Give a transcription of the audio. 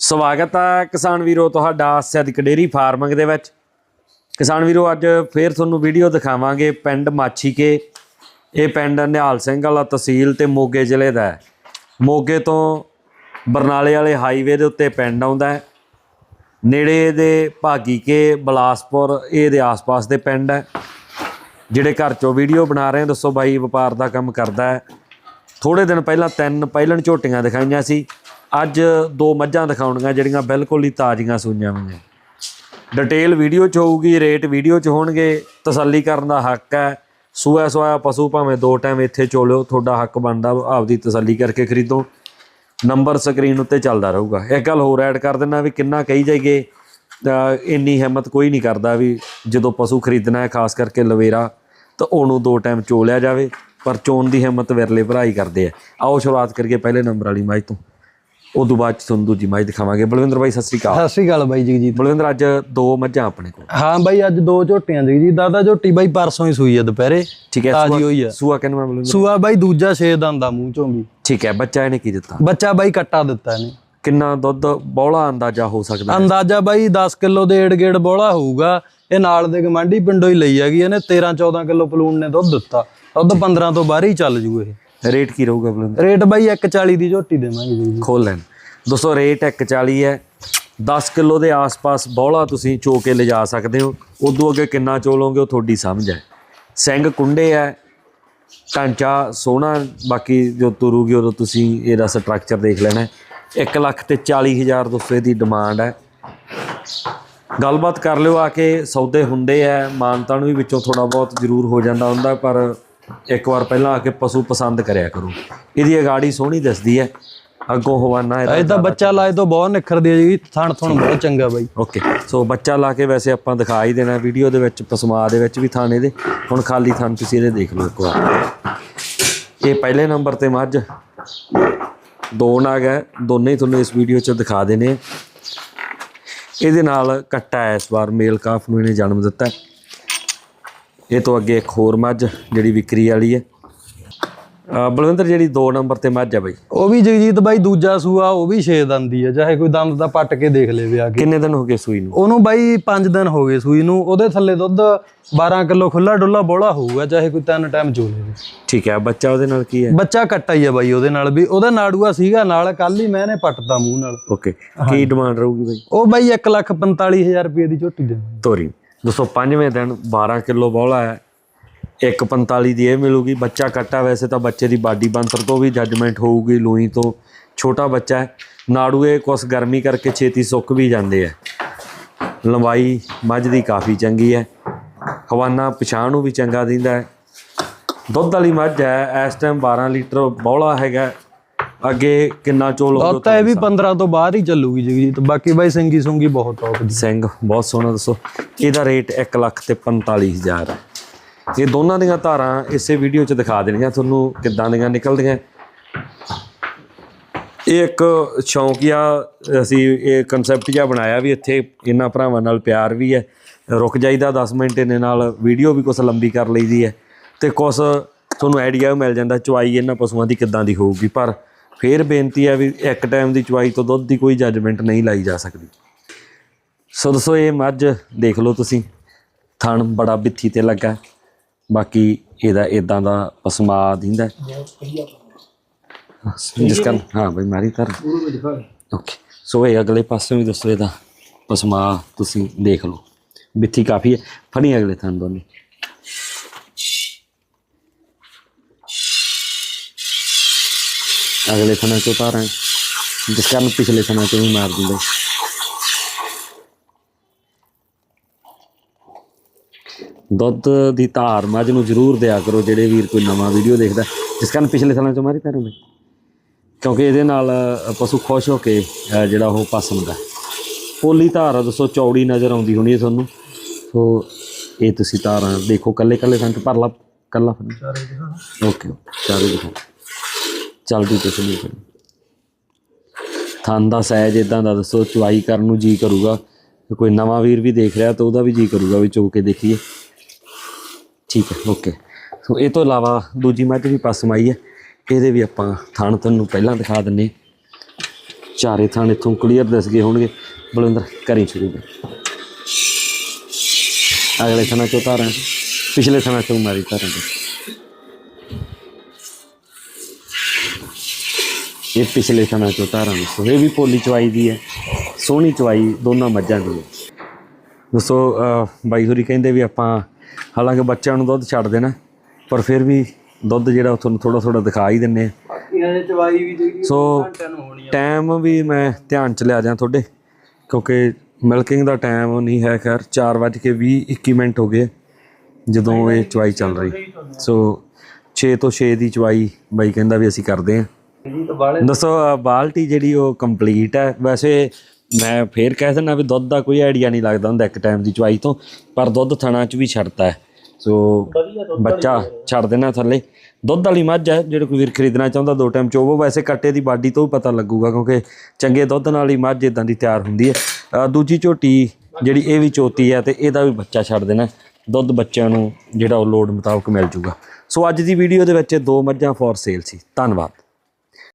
ਸਵਾਗਤ ਹੈ ਕਿਸਾਨ ਵੀਰੋ ਤੁਹਾਡਾ ਸਿੱਧਕ ਡੇਰੀ ਫਾਰਮਿੰਗ ਦੇ ਵਿੱਚ। ਕਿਸਾਨ ਵੀਰੋ, ਅੱਜ ਫੇਰ ਤੁਹਾਨੂੰ ਵੀਡੀਓ ਦਿਖਾਵਾਂਗੇ ਪਿੰਡ ਮਾਛੀਕੇ। ਇਹ ਪਿੰਡ ਨਿਹਾਲ ਸਿੰਘ ਵਾਲਾ ਤਹਿਸੀਲ ਤੇ ਮੋਗੇ ਜ਼ਿਲ੍ਹੇ ਦਾ ਹੈ। ਮੋਗੇ ਤੋਂ ਬਰਨਾਲੇ ਵਾਲੇ ਹਾਈਵੇ ਦੇ ਉੱਤੇ ਪਿੰਡ ਆਉਂਦਾ ਹੈ। ਨੇੜੇ ਦੇ ਭਾਗੀਕੇ, ਬਲਾਸਪੁਰ, ਇਹ ਦੇ ਆਸ-ਪਾਸ ਦੇ ਪਿੰਡ ਹੈ। ਜਿਹੜੇ ਘਰ ਚੋਂ ਵੀਡੀਓ ਬਣਾ ਰਹੇ ਦੱਸੋ ਬਾਈ, ਵਪਾਰ ਦਾ ਕੰਮ ਕਰਦਾ ਹੈ। ਥੋੜੇ ਦਿਨ ਪਹਿਲਾਂ ਤਿੰਨ ਪਹਿਲਣ ਝੋਟੀਆਂ ਦਿਖਾਈਆਂ ਸੀ। ਅੱਜ ਦੋ ਮੱਝਾਂ ਦਿਖਾਉਣੀਆਂ ਜਿਹੜੀਆਂ ਬਿਲਕੁਲ ਹੀ ਤਾਜ਼ੀਆਂ ਸੂਈਆਂ ਹੋਈਆਂ। ਡਿਟੇਲ ਵੀਡੀਓ 'ਚ ਹੋਊਗੀ ਰੇਟ ਵੀਡੀਓ 'ਚ ਹੋਣਗੇ। ਤਸੱਲੀ ਕਰਨ ਦਾ ਹੱਕ ਹੈ। ਸੂਆ ਸੋਇਆ ਪਸ਼ੂ ਭਾਵੇਂ ਦੋ ਟਾਈਮ ਇੱਥੇ ਚੋਲਿਓ, ਤੁਹਾਡਾ ਹੱਕ ਬਣਦਾ ਆਪਦੀ ਤਸੱਲੀ ਕਰਕੇ ਖਰੀਦੋ। ਨੰਬਰ ਸਕਰੀਨ ਉੱਤੇ ਚੱਲਦਾ ਰਹੂਗਾ। ਇੱਕ ਗੱਲ ਹੋਰ ਐਡ ਕਰ ਦਿੰਨਾ ਵੀ ਕਿੰਨਾ ਕਹੀ ਜਾਈਏ ਇੰਨੀ ਹਿੰਮਤ ਕੋਈ ਨਹੀਂ ਕਰਦਾ ਵੀ ਜਦੋਂ ਪਸ਼ੂ ਖਰੀਦਣਾ ਹੈ, ਖਾਸ ਕਰਕੇ ਲਵੇਰਾ, ਤਾਂ ਉਹਨੂੰ ਦੋ ਟਾਈਮ ਚੋਲਿਆ ਜਾਵੇ। ਪਰ ਚੋਣ ਦੀ ਹਿੰਮਤ ਵਿਰਲੇ ਭਰਾ ਹੀ ਕਰਦੇ ਆ। ਆਓ ਸ਼ੁਰੂਆਤ ਕਰੀਏ ਪਹਿਲੇ ਨੰਬਰ ਵਾਲੀ ਮੱਝ ਤੋਂ। ਉਦੋਂ ਬਾਅਦ ਚ ਤੁਹਾਨੂੰ ਦੂਜੀ ਮੱਝ ਦਿਖਾਵਾਂਗੇ। ਬਲਵਿੰਦਰ ਬਾਈ ਸਤਿ ਸ੍ਰੀ ਅਕਾਲ। ਸਤਿ ਸ਼੍ਰੀ ਅਕਾਲ ਬਾਈ ਜਗਜੀਤ ਬਲਵਿੰਦਰ ਅੱਜ ਦੋ ਮੱਝਾਂ ਆਪਣੇ ਕੋਲ। ਹਾਂ ਬਾਈ ਅੱਜ ਦੋ ਝੋਟੀਆਂ ਜਗਜੀਤ ਦਾਦਾ ਝੋਟੀ ਬਾਈ ਪਰਸੋਂ ਹੀ ਸੂਈ ਆ ਦੁਪਹਿਰੇ। ਠੀਕ ਹੈ ਤਾਜ਼ੀ ਸੂਆ- ਹੋਈ ਆ। ਸੂਆ ਕਿੰਨਾ ਬਲਵਿੰਦਰ? ਸੂਆ ਬਾਈ ਦੂਜਾ ਛੇ ਦੰਦ ਦਾ ਮੂੰਹ ਚੋਂ ਵੀ। ਠੀਕ ਹੈ ਬੱਚਾ ਇਹਨੇ ਕੀ ਦਿੱਤਾ? ਬੱਚਾ ਬਾਈ ਕੱਟਾ ਦਿੱਤਾ ਇਹਨੇ। ਕਿੰਨਾ ਦੁੱਧ ਬੌਲਾ ਅੰਦਾਜ਼ਾ ਹੋ ਸਕਦਾ? ਅੰਦਾਜ਼ਾ ਬਾਈ 10 ਕਿਲੋ ਦੇ ਏੜ ਗੇੜ ਬੋਲਾ ਹੋਊਗਾ। ਇਹ ਨਾਲ ਦੇ ਗਮਾਂਡੀ ਪਿੰਡੋਂ ਹੀ ਲਈ ਹੈਗੀ। ਇਹਨੇ 13 14 ਕਿਲੋ ਪਲੂਣ ਨੇ ਦੁੱਧ ਦਿੱਤਾ। ਦੁੱਧ 15 ਤੋਂ ਬਾਹਰ ਹੀ ਚੱਲ ਜੂ ਇਹ। ਰੇਟ ਕੀ ਰਹੂਗਾ ਬਲਵਿੰਦਰ? ਰੇਟ ਬਾਈ 140 ਦੀ ਝੋਟੀ ਦੇਵਾਂਗੇ ਜੀ। ਖੋਲ ਲੈਣ। ਦੋਸਤੋ ਰੇਟ 140 ਹੈ। 10 ਕਿਲੋ ਦੇ ਆਸ-ਪਾਸ ਬੌਲਾ ਤੁਸੀਂ ਚੋ ਕੇ ਲਿਜਾ ਸਕਦੇ ਹੋ। ਉਦੋਂ ਅੱਗੇ ਕਿੰਨਾ ਚੋਲੋਗੇ ਉਹ ਤੁਹਾਡੀ ਸਮਝ ਹੈ। ਸਿੰਘ ਕੁੰਡੇ ਹੈ ਢਾਂਚਾ ਸੋਹਣਾ ਬਾਕੀ ਜੋ ਤੁਰੂਗੀ ਉਦੋਂ ਤੁਸੀਂ ਇਹਦਾ ਸਟਰਕਚਰ ਦੇਖ ਲੈਣਾ 1 ਲੱਖ ਤੇ 40 ਹਜ਼ਾਰ ਦੋਸਤੋ ਇਹਦੀ ਡਿਮਾਂਡ ਹੈ। ਗੱਲਬਾਤ ਕਰ ਲਿਓ ਆ ਕੇ ਸੌਦੇ ਹੁੰਦੇ ਆ ਮਾਨਤਾ ਨੂੰ ਵੀ ਵਿੱਚੋਂ ਥੋੜਾ ਬਹੁਤ ਜ਼ਰੂਰ ਹੋ ਜਾਂਦਾ ਹੁੰਦਾ ਪਰ ਇੱਕ ਵਾਰ ਪਹਿਲਾਂ ਆ ਕੇ ਪਸ਼ੂ ਪਸੰਦ ਕਰਿਆ ਕਰੋ। ਇਹਦੀ ਅਗਾੜੀ ਸੋਹਣੀ ਦਿਸਦੀ ਹੈ। ਅੱਗੋਂ ਹਵਾਨਾ ਇਹਦਾ ਇਹਦਾ ਬੱਚਾ ਲਾਏ ਤੋਂ ਬਹੁਤ ਨਿਖਰਦੀ ਹੈ ਜੀ। ਥਣ ਥਣ ਬਹੁਤ ਚੰਗਾ ਬਾਈ। ਓਕੇ ਸੋ ਬੱਚਾ ਲਾ ਕੇ ਵੈਸੇ ਆਪਾਂ ਦਿਖਾ ਹੀ ਦੇਣਾ ਵੀਡੀਓ ਦੇ ਵਿੱਚ ਪਸਮਾ ਦੇ ਵਿੱਚ ਵੀ ਥਾਣੇ ਦੇ। ਹੁਣ ਖਾਲੀ ਥਾਨ ਤੁਸੀਂ ਇਹਦੇ ਦੇਖ ਲਓ ਇੱਕ ਵਾਰ। ਇਹ ਪਹਿਲੇ ਨੰਬਰ ਤੇ ਮੱਝ। ਦੋ ਨਾਗ ਹੈ ਦੋਨੇ ਹੀ ਤੁਹਾਨੂੰ ਇਸ ਵੀਡੀਓ 'ਚ ਦਿਖਾ ਦੇਣੇ ਆ। ਇਹਦੇ ਨਾਲ ਕੱਟਾ ਹੈ ਇਸ ਵਾਰ ਮੇਲ ਕਾਫ ਨੂੰ ਇਹਨੇ ਜਨਮ ਦਿੱਤਾ। ਇਹ ਤੋਂ ਅੱਗੇ ਇੱਕ ਹੋਰ ਮੱਝ ਜਿਹੜੀ ਵਿਕਰੀ ਵਾਲੀ ਹੈ। ਬਲਵਿੰਦਰ ਜਿਹੜੀ 2 ਨੰਬਰ ਤੇ ਮੱਝ ਹੈ ਬਈ। ਉਹ ਵੀ ਜਗਜੀਤ ਬਾਈ ਦੂਜਾ ਸੂਆ ਉਹ ਵੀ ਛੇ ਦੰਦ ਦੀ ਹੈ। ਚਾਹੇ ਕੋਈ ਦੰਦ ਦਾ ਪੱਟ ਕੇ ਦੇਖ ਲੇਵੇ ਆ ਕੇ। ਕਿੰਨੇ ਦਿਨ ਹੋ ਗਏ ਸੂਈ ਨੂੰ? ਉਹਨੂੰ ਬਾਈ 5 ਦਿਨ ਹੋ ਗਏ ਸੂਈ ਨੂੰ। ਉਹਦੇ ਥੱਲੇ ਦੁੱਧ 12 ਕਿਲੋ ਖੁੱਲਾ ਡੁੱਲਾ ਬੋਲਾ ਹੋਊਗਾ ਚਾਹੇ ਕੋਈ ਤਿੰਨ ਟਾਈਮ ਚੋ ਲੇਵੇ। ਠੀਕ ਹੈ ਬੱਚਾ ਉਹਦੇ ਨਾਲ ਕੀ ਹੈ? ਬੱਚਾ ਕੱਟਾ ਹੀ ਆ ਬਾਈ ਉਹਦੇ ਨਾਲ ਵੀ। ਉਹਦਾ ਨਾੜੂਆ ਸੀਗਾ ਨਾਲ ਕੱਲ ਹੀ ਮੈਂ ਨੇ ਪੱਟਤਾ ਮੂੰਹ ਨਾਲ। ਓਕੇ ਕੀ ਡਿਮਾਂਡ ਰਹੂਗੀ ਬਈ? ਉਹ ਬਾਈ 145000 ਰੁਪਏ ਦੀ ਝੋਟੀ ਦੇ ਤੋਰੀ। 205ਵੇਂ ਦਿਨ 12 ਕਿਲੋ ਬੌਲਾ ਹੈ। 145 ਦੀ ਇਹ ਮਿਲੂਗੀ। ਬੱਚਾ ਕੱਟਾ ਵੈਸੇ ਤਾਂ ਬੱਚੇ ਦੀ ਬਾਡੀ ਬੰਤਰ ਤੋਂ ਵੀ ਜੱਜਮੈਂਟ ਹੋਊਗੀ, ਲੋਈ ਤੋਂ ਛੋਟਾ ਬੱਚਾ ਹੈ। ਨਾੜੂਏ ਕੁਛ ਗਰਮੀ ਕਰਕੇ ਛੇਤੀ ਸੁੱਕ ਵੀ ਜਾਂਦੇ ਆ ਲੰਬਾਈ ਮੱਝ ਦੀ ਕਾਫੀ ਚੰਗੀ ਹੈ। ਹਵਾਨਾ ਪਛਾਣ ਨੂੰ ਵੀ ਚੰਗਾ ਦਿੰਦਾ ਹੈ। ਦੁੱਧ ਵਾਲੀ ਮੱਝ ਹੈ, ਇਸ ਟਾਈਮ 12 ਲੀਟਰ ਬੌਲਾ ਹੈਗਾ। ਅੱਗੇ ਕਿੰਨਾ ਚੋਲ ਦੁੱਧ ਤਾਂ ਇਹ ਵੀ 15 ਤੋਂ ਬਾਅਦ ਹੀ ਚੱਲੂਗੀ ਜਗਜੀਤ ਬਾਕੀ ਬਾਈ ਸੰਗੀ ਸੁੰਗੀ ਬਹੁਤ ਟੌਪ ਦੀ ਸਿੰਘ ਬਹੁਤ ਸੋਹਣਾ ਦੱਸੋ। ਇਹਦਾ ਰੇਟ 1 ਲੱਖ ਤੇ 45000 ਹੈ ਇਹ ਦੋਨਾਂ ਦੀਆਂ ਧਾਰਾਂ ਇਸੇ ਵੀਡੀਓ 'ਚ ਦਿਖਾ ਦੇਣੀਆਂ ਤੁਹਾਨੂੰ ਕਿੱਦਾਂ ਦੀਆਂ ਨਿਕਲਦੀਆਂ। ਇਹ ਇੱਕ ਸ਼ੌਂਕੀਆ ਅਸੀਂ ਇਹ ਕਨਸੈਪਟ ਜਿਹਾ ਬਣਾਇਆ ਵੀ ਇੱਥੇ ਇਹਨਾਂ ਭਰਾਵਾਂ ਨਾਲ ਪਿਆਰ ਵੀ ਹੈ। ਰੁਕ ਜਾਈਦਾ 10 ਮਿੰਟ ਇਹਨਾਂ ਨਾਲ ਵੀਡੀਓ ਵੀ ਕੁਛ ਲੰਬੀ ਕਰ ਲਈਦੀ ਹੈ। ਤੇ ਕੁਛ ਤੁਹਾਨੂੰ ਆਈਡੀਆ ਵੀ ਮਿਲ ਜਾਂਦਾ ਚੁਆਈ ਇਹਨਾਂ ਪਸ਼ੂਆਂ ਦੀ ਕਿੱਦਾਂ ਦੀ ਹੋਊਗੀ। ਪਰ ਫੇਰ ਬੇਨਤੀ ਹੈ ਵੀ ਇੱਕ ਟਾਈਮ ਦੀ ਚੁਆਈ ਤੋਂ ਦੁੱਧ ਦੀ ਕੋਈ ਜੱਜਮੈਂਟ ਨਹੀਂ ਲਾਈ ਜਾ ਸਕਦੀ। ਸੋ ਦੋਸਤੋ ਇਹ ਮੱਝ ਦੇਖ ਲਓ ਤੁਸੀਂ, ਥਣ ਬੜਾ ਬਿੱਥੀ ਤੇ ਲੱਗਾ। ਬਾਕੀ ਇਹਦਾ ਇਦਾਂ ਦਾ ਪਸਮਾ ਦਿੰਦਾ ਜਿਸ ਕਰ ਹਾਂ ਬਈ, ਮਾਰੀ ਕਰ ਓਕੇ ਸੋ ਇਹ ਅਗਲੇ ਪਾਸੇ ਵੀ ਦੱਸੋ ਇਹਦਾ ਪਸਮਾ ਤੁਸੀਂ ਦੇਖ ਲਓ। ਬਿੱਥੀ ਕਾਫੀ ਹੈ। ਫੜੀ ਅਗਲੇ ਥਣ ਦੋਨੇ। ਅਗਲੇ ਥਣਾ ਚੋਂ ਤਾਰਾਂ ਜਿਸ ਕਾਰਨ ਪਿਛਲੇ ਥਣਾ ਚੋਂ ਵੀ ਮਾਰ ਦਿੰਦੇ। ਦੁੱਧ ਦੀ ਧਾਰ ਮੱਝ ਨੂੰ ਜ਼ਰੂਰ ਦਿਆ ਕਰੋ ਜਿਹੜੇ ਵੀਰ ਕੋਈ ਨਵਾਂ ਵੀਡੀਓ ਦੇਖਦਾ। ਜਿਸ ਕਾਰਨ ਪਿਛਲੇ ਸਾਲਾਂ ਚੋਂ ਮਾਰੀ ਧਾਰਾਂ ਬਈ ਕਿਉਂਕਿ ਇਹਦੇ ਨਾਲ ਪਸ਼ੂ ਖੁਸ਼ ਹੋ ਕੇ ਜਿਹੜਾ ਉਹ ਪਸੰਦ ਹੈ। ਪੋਲੀ ਧਾਰ ਦੱਸੋ ਚੌੜੀ ਨਜ਼ਰ ਆਉਂਦੀ ਹੋਣੀ ਹੈ ਤੁਹਾਨੂੰ। ਸੋ ਇਹ ਤੁਸੀਂ ਧਾਰਾਂ ਦੇਖੋ ਕੱਲੇ ਕੱਲੇ ਸੰਤ ਭਰ ਲਾ ਕੱਲਾ। ਓਕੇ ਚਾਰੇ ਦਿਖਾਓ। ਚੱਲਦੀ ਕੁਛ ਨਹੀਂ ਫਿਰ। ਥਣ ਦਾ ਸਾਈਜ਼ ਇਦਾਂ ਦਾ ਦੱਸੋ, ਚੁਆਈ ਕਰਨ ਨੂੰ ਜੀ ਕਰੂਗਾ। ਕੋਈ ਨਵਾਂ ਵੀਰ ਵੀ ਦੇਖ ਰਿਹਾ ਤਾਂ ਉਹਦਾ ਵੀ ਜੀ ਕਰੂਗਾ ਵੀ ਚੋ ਕੇ ਦੇਖੀਏ। ਠੀਕ ਹੈ, ਓਕੇ। ਸੋ ਇਹ ਤੋਂ ਇਲਾਵਾ ਦੂਜੀ ਮੱਝ ਵੀ ਪਸਮ ਆਈ ਹੈ। ਇਹਦੇ ਵੀ ਆਪਾਂ ਥਣ ਤੁਹਾਨੂੰ ਪਹਿਲਾਂ ਦਿਖਾ ਦਿੰਨੇ ਚਾਰੇ ਥਾਂ ਇੱਥੋਂ ਕਲੀਅਰ ਦਿਸ ਗਏ ਹੋਣਗੇ। ਬਲਵਿੰਦਰ, ਕਰੀ ਸ਼ੁਰੂ ਕਰ। ਅਗਲੇ ਥਣਾ ਚੋਂ ਧਾਰਾਂ ਪਿਛਲੇ ਥਣਾ ਚੋਂ ਮਾਰੀ ਧਾਰਾਂ ਇਹ ਪਿਛਲੇ ਥਾਂ ਚੋਂ ਧਾਰਾਂ ਦੱਸੋ ਇਹ ਵੀ ਪੋਲੀ ਚਵਾਈ ਦੀ ਹੈ ਸੋਹਣੀ ਚਵਾਈ ਦੋਨਾਂ ਮੱਝਾਂ ਦੀ ਅਹ ਬਾਈ ਹੋਰੀ ਕਹਿੰਦੇ ਵੀ ਆਪਾਂ ਹਾਲਾਂਕਿ ਬੱਚਿਆਂ ਨੂੰ ਦੁੱਧ ਛੱਡ ਦੇਣਾ ਪਰ ਫਿਰ ਵੀ ਦੁੱਧ ਜਿਹੜਾ ਉਹ ਤੁਹਾਨੂੰ ਥੋੜਾ ਥੋੜਾ ਦਿਖਾ ਹੀ ਦਿੰਨੇ ਆ ਸੋ ਨੂੰ ਟਾਈਮ ਵੀ ਮੈਂ ਧਿਆਨ ਚ ਲਿਆ ਜਾਂ ਤੁਹਾਡੇ ਕਿਉਂਕਿ ਮਿਲਕਿੰਗ ਦਾ ਟਾਈਮ ਨਹੀਂ ਹੈ ਖੈਰ 4:20 21 ਮਿੰਟ ਹੋ ਗਏ ਜਦੋਂ ਇਹ ਚਵਾਈ ਚੱਲ ਰਹੀ। ਸੋ 6 ਤੋਂ 6 ਦੀ ਚਵਾਈ ਬਾਈ ਕਹਿੰਦਾ ਵੀ ਅਸੀਂ ਕਰਦੇ ਆਂ ਜੀ ਤਾਂ ਬਾਲੇ ਦੱਸੋ ਅ, ਬਾਲਟੀ ਜਿਹੜੀ ਉਹ ਕੰਪਲੀਟ ਹੈ। ਵੈਸੇ ਮੈਂ ਫੇਰ ਕਹਿ ਦਿੰਦਾ ਵੀ ਦੁੱਧ ਦਾ ਕੋਈ ਆਈਡੀਆ ਨਹੀਂ ਲੱਗਦਾ ਹੁੰਦਾ ਇੱਕ ਟਾਈਮ ਦੀ ਚਵਾਈ ਤੋਂ ਪਰ ਦੁੱਧ ਥਣਾ ਚ ਵੀ ਛੱਡਦਾ ਹੈ। ਸੋ ਬੱਚਾ ਛੱਡ ਦੇਣਾ ਥੱਲੇ। ਦੁੱਧ ਵਾਲੀ ਮੱਝ ਹੈ ਜਿਹੜੇ ਕੋਈ ਵੀਰ ਖਰੀਦਣਾ ਚਾਹੁੰਦਾ ਦੋ ਟਾਈਮ ਚੋਵੋ ਵੈਸੇ ਕੱਟੇ ਦੀ ਬਾਡੀ ਤੋਂ ਵੀ ਪਤਾ ਲੱਗੂਗਾ ਕਿਉਂਕਿ ਚੰਗੇ ਦੁੱਧ ਨਾਲ ਹੀ ਮੱਝ ਇਦਾਂ ਦੀ ਤਿਆਰ ਹੁੰਦੀ ਹੈ। ਅ, ਦੂਜੀ ਝੋਟੀ ਜਿਹੜੀ ਇਹ ਵੀ ਚੋਤੀ ਹੈ ਤੇ ਇਹਦਾ ਵੀ ਬੱਚਾ ਛੱਡ ਦੇਣਾ ਦੁੱਧ ਬੱਚਿਆਂ ਨੂੰ ਜਿਹੜਾ ਉਹ ਲੋਡ ਮੁਤਾਬਕ ਮਿਲ ਜੂਗਾ। ਸੋ ਅੱਜ ਦੀ ਵੀਡੀਓ ਦੇ ਵਿੱਚ ਇਹ ਦੋ ਮੱਝਾਂ ਫੋਰ ਸੇਲ ਸੀ। ਧੰਨਵਾਦ।